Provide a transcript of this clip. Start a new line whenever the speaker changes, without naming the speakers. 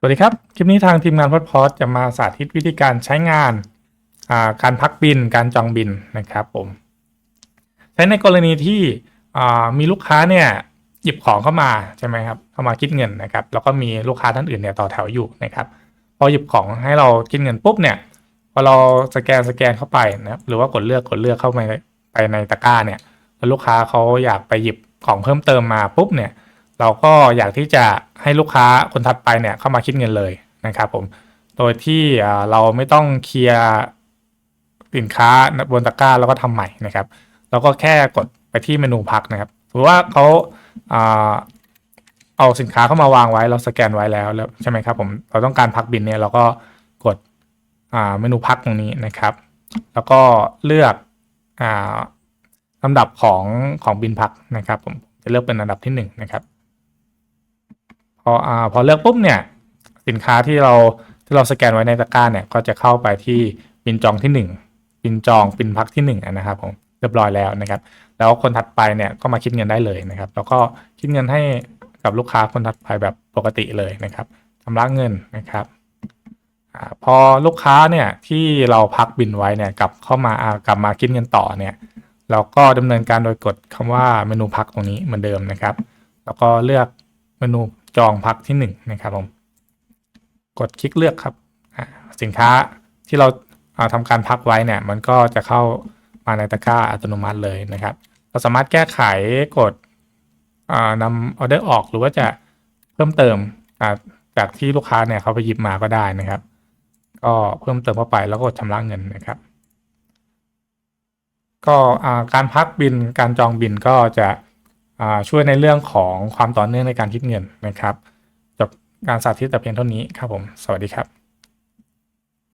สวัสดีครับ คลิปนี้ทางทีมงานพอดพอดจะมาสาธิตวิธีการใช้งานาการพักบิน การจองบินนะครับผม ใช้ในกรณีที่มีลูกค้าเนี่ยหยิบของเข้ามาใช่ไหมครับเข้ามาคิดเงินนะครับ แล้วก็มีลูกค้าท่านอื่นเนี่ยต่อแถวอยู่นะครับ พอหยิบของให้เราคิดเงินปุ๊บเนี่ย พอเราสแกนสแกนเข้าไปนะครับ หรือว่ากดเลือกกดเลือกเข้าไปไปในตะกร้าเนี่ย แล้วลูกค้าเขาอยากไปหยิบของเพิ่มเติมมาปุ๊บเนี่ย เราก็อยากที่จะให้ลูกค้าคนถัดไปเนี่ยเข้ามาคิดเงินเลยนะครับผมโดยที่เราไม่ต้องเคลียร์สินค้าบนตะกร้าแล้วก็ทำใหม่นะครับเราก็แค่กดไปที่เมนูพักนะครับถือว่าเขาเอาสินค้าเข้ามาวางไว้เราสแกนไว้แล้วแล้วใช่ไหมครับผมเราต้องการพักบินเนี่ยเราก็กดเมนูพักตรงนี้นะครับ แล้วก็เลือกอลำดับของของบินพักนะครับ ผมจะเลือกเป็นอันดับที่หนึ่งนะครับ ออ่าพอเลือกปุ๊บเนี่ยสินค้าที่เราที่เราสแกนไว้ในตะกร้าเนี่ยก็จะเข้าไปที่บินจองที่หนึ่งบินจองบินพักที่หนึ่งนะครับผมเรียบร้อยแล้วนะครับ แล้วคนถัดไปเนี่ยก็มาคิดเงินได้เลยนะครับ แล้วก็คิดเงินให้กับลูกค้าคนถัดไปแบบปกติเลยนะครับชำระเงินนะครับอพอลูกค้าเนี่ยที่เราพักบินไว้เนี่ยกลับเข้ามาากลับมาคิดเงินต่อเนี่ยเราก็ดำเนินการโดยกดคำว่าเมนูพักตรงนี้เหมือนเดิมนะครับ แล้วก็เลือกเมนู จองพักที่หนึ่งนะครับผมกดคลิกเลือกครับสินค้าที่เราอ่าทำการพักไว้เนี่ยมันก็จะเข้ามาในตะกร้าอัตโนมัติเลยนะครับ เราสามารถแก้ไขกดนำออเดอร์ออกหรือว่าจะเพิ่มเติมจากที่ลูกค้าเนี่ยเขาไปหยิบมาก็ได้นะครับ ก็เพิ่มเติมเข้าไปแล้วก็ชำระเงินนะครับ ก็การพักบินการจองบินก็จะ ช่วยในเรื่องของความต่อเนื่องในการคิดเงินนะครับจบการสาธิตแต่เพียงเท่านี้ครับผม สวัสดีครับ